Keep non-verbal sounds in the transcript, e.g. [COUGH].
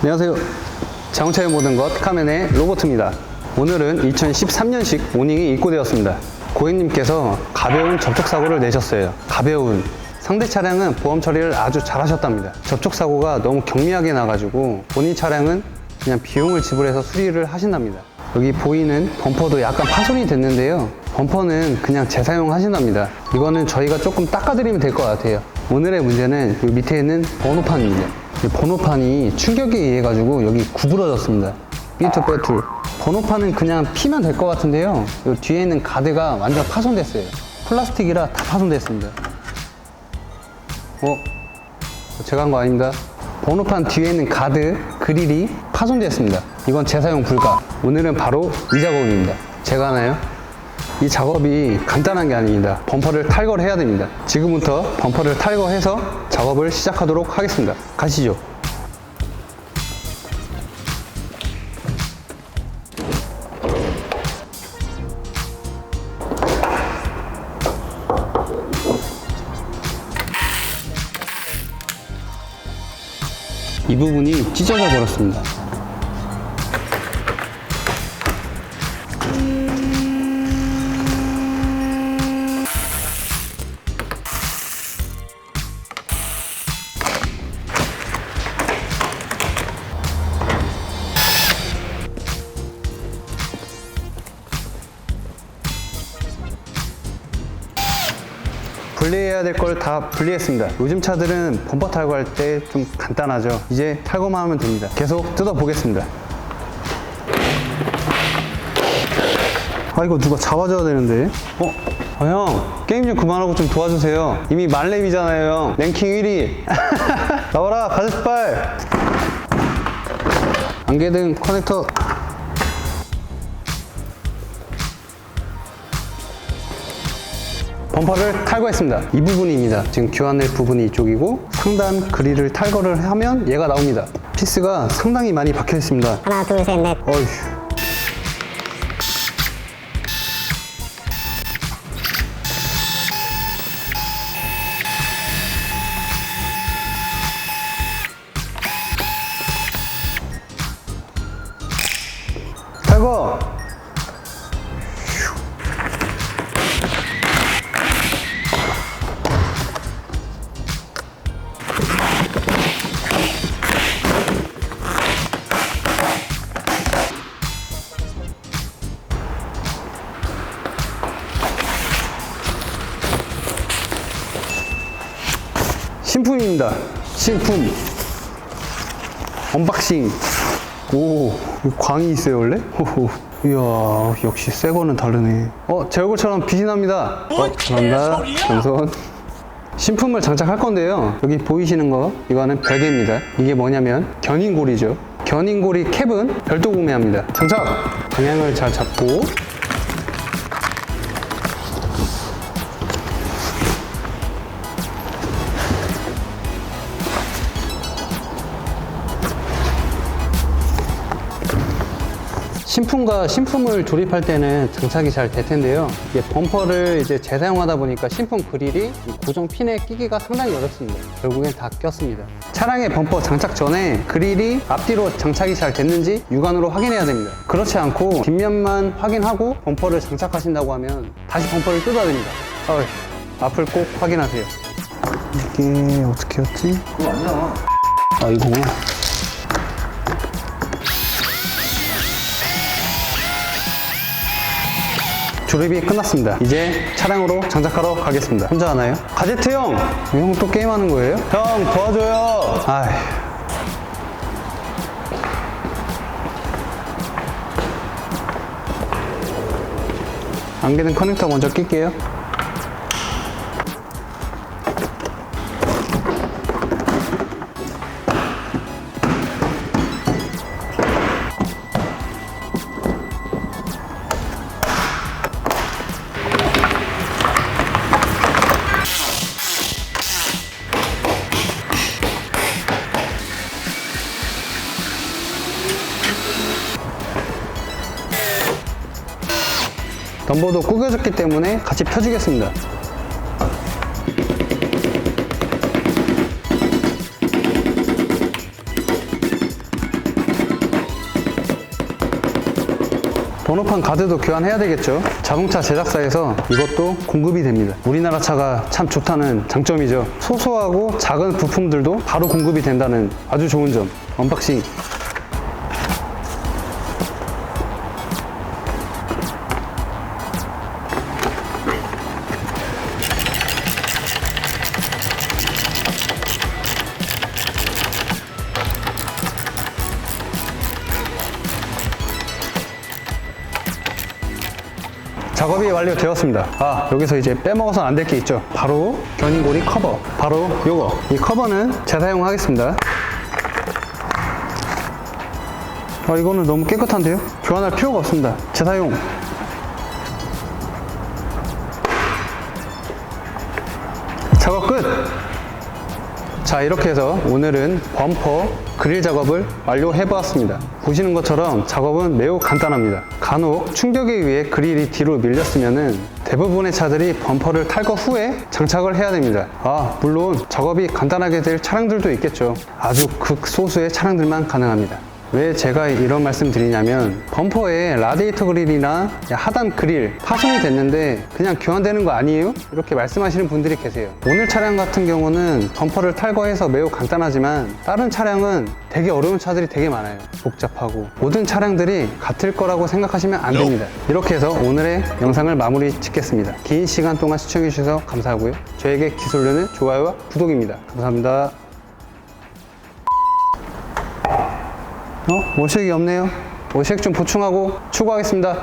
안녕하세요. 자동차의 모든 것 카멘의 로버트입니다. 오늘은 2013년식 오닝이 입고되었습니다. 고객님께서 가벼운 접촉사고를 내셨어요. 가벼운. 상대 차량은 보험 처리를 아주 잘 하셨답니다. 접촉사고가 너무 경미하게 나가지고 본인 차량은 그냥 비용을 지불해서 수리를 하신답니다. 여기 보이는 범퍼도 약간 파손이 됐는데요. 범퍼는 그냥 재사용 하신답니다. 이거는 저희가 조금 닦아드리면 될 것 같아요. 오늘의 문제는 이 밑에 있는 번호판입니다. 이 번호판이 충격에 의해 가지고 여기 구부러졌습니다. 삐뚤 빼뚤. 번호판은 그냥 피면 될 것 같은데요. 이 뒤에 있는 가드가 완전 파손됐어요. 플라스틱이라 다 파손됐습니다. 어? 제가 한 거 아닙니다. 번호판 뒤에 있는 가드, 그릴이 파손되었습니다. 이건 재사용 불가. 오늘은 바로 이 작업입니다. 제가 하나요? 이 작업이 간단한 게 아닙니다. 범퍼를 탈거를 해야 됩니다. 지금부터 범퍼를 탈거해서 작업을 시작하도록 하겠습니다. 가시죠. 이 부분이 찢어져 버렸습니다. 분리해야 될 걸 다 분리했습니다. 요즘 차들은 범퍼 탈거할 때 좀 간단하죠. 이제 탈거만 하면 됩니다. 계속 뜯어 보겠습니다. 아 이거 누가 잡아줘야 되는데 어? 어, 형 게임 좀 그만하고 좀 도와주세요 이미 만렙이잖아요 형 랭킹 1위 [LAUGHS] 나와라 가슴발 안개등 커넥터 범퍼를 탈거했습니다. 이 부분입니다. 지금 교환될 부분이 이쪽이고 상단 그릴을 탈거를 하면 얘가 나옵니다. 피스가 상당히 많이 박혀 있습니다. 하나, 둘, 셋, 넷. 어휴. 신품입니다. 신품. 언박싱. 오, 광이 있어요, 원래? 호호. 이야, 역시 새 거는 다르네. 어, 제 얼굴처럼 빛이 납니다. 어, 감사합니다. 겸손. 신품을 장착할 건데요. 여기 보이시는 거, 이거는 별개입니다. 이게 뭐냐면, 견인고리죠. 견인고리 캡은 별도 구매합니다. 장착! 방향을 잘 잡고, 신품과 신품을 조립할 때는 장착이 잘 될 텐데요. 이게 범퍼를 이제 재사용하다 보니까 신품 그릴이 이 고정 핀에 끼기가 상당히 어렵습니다. 결국엔 다 꼈습니다. 차량의 범퍼 장착 전에 그릴이 앞뒤로 장착이 잘 됐는지 육안으로 확인해야 됩니다. 그렇지 않고 뒷면만 확인하고 범퍼를 장착하신다고 하면 다시 범퍼를 뜯어야 됩니다. 어이, 앞을 꼭 확인하세요. 이게 어떻게 였지? 그거 아니야. 아, 이거구나. 조립이 끝났습니다. 이제 차량으로 장착하러 가겠습니다. 혼자 하나요? 가제트 형! 형 또 게임하는 거예요? 형 도와줘요! 아이. 안개는 커넥터 먼저 낄게요. 덤버도 꾸겨졌기 때문에 같이 펴주겠습니다. 번호판 가드도 교환해야 되겠죠? 자동차 제작사에서 이것도 공급이 됩니다. 우리나라 차가 참 좋다는 장점이죠. 소소하고 작은 부품들도 바로 공급이 된다는 아주 좋은 점. 언박싱. 작업이 완료되었습니다. 아, 여기서 이제 빼먹어서 안 될 게 있죠. 바로 견인고리 커버. 바로 요거. 이 커버는 재사용하겠습니다. 아, 이거는 너무 깨끗한데요? 교환할 필요가 없습니다. 재사용. 작업 끝! 자 이렇게 해서 오늘은 범퍼 그릴 작업을 완료해 보았습니다. 보시는 것처럼 작업은 매우 간단합니다. 간혹 충격에 의해 그릴이 뒤로 밀렸으면 대부분의 차들이 범퍼를 탈거 후에 장착을 해야 됩니다. 아 물론 작업이 간단하게 될 차량들도 있겠죠. 아주 극소수의 차량들만 가능합니다 왜 제가 이런 말씀 드리냐면 범퍼에 라디에이터 그릴이나 하단 그릴 파손이 됐는데 그냥 교환되는 거 아니에요? 이렇게 말씀하시는 분들이 계세요. 오늘 차량 같은 경우는 범퍼를 탈거해서 매우 간단하지만 다른 차량은 되게 어려운 차들이 되게 많아요. 복잡하고 모든 차량들이 같을 거라고 생각하시면 안 됩니다. 이렇게 해서 오늘의 영상을 마무리 짓겠습니다. 긴 시간 동안 시청해 주셔서 감사하고요. 저에게 기술료는 좋아요와 구독입니다. 감사합니다 어? 월색이 없네요. 월색 좀 보충하고 추구하겠습니다.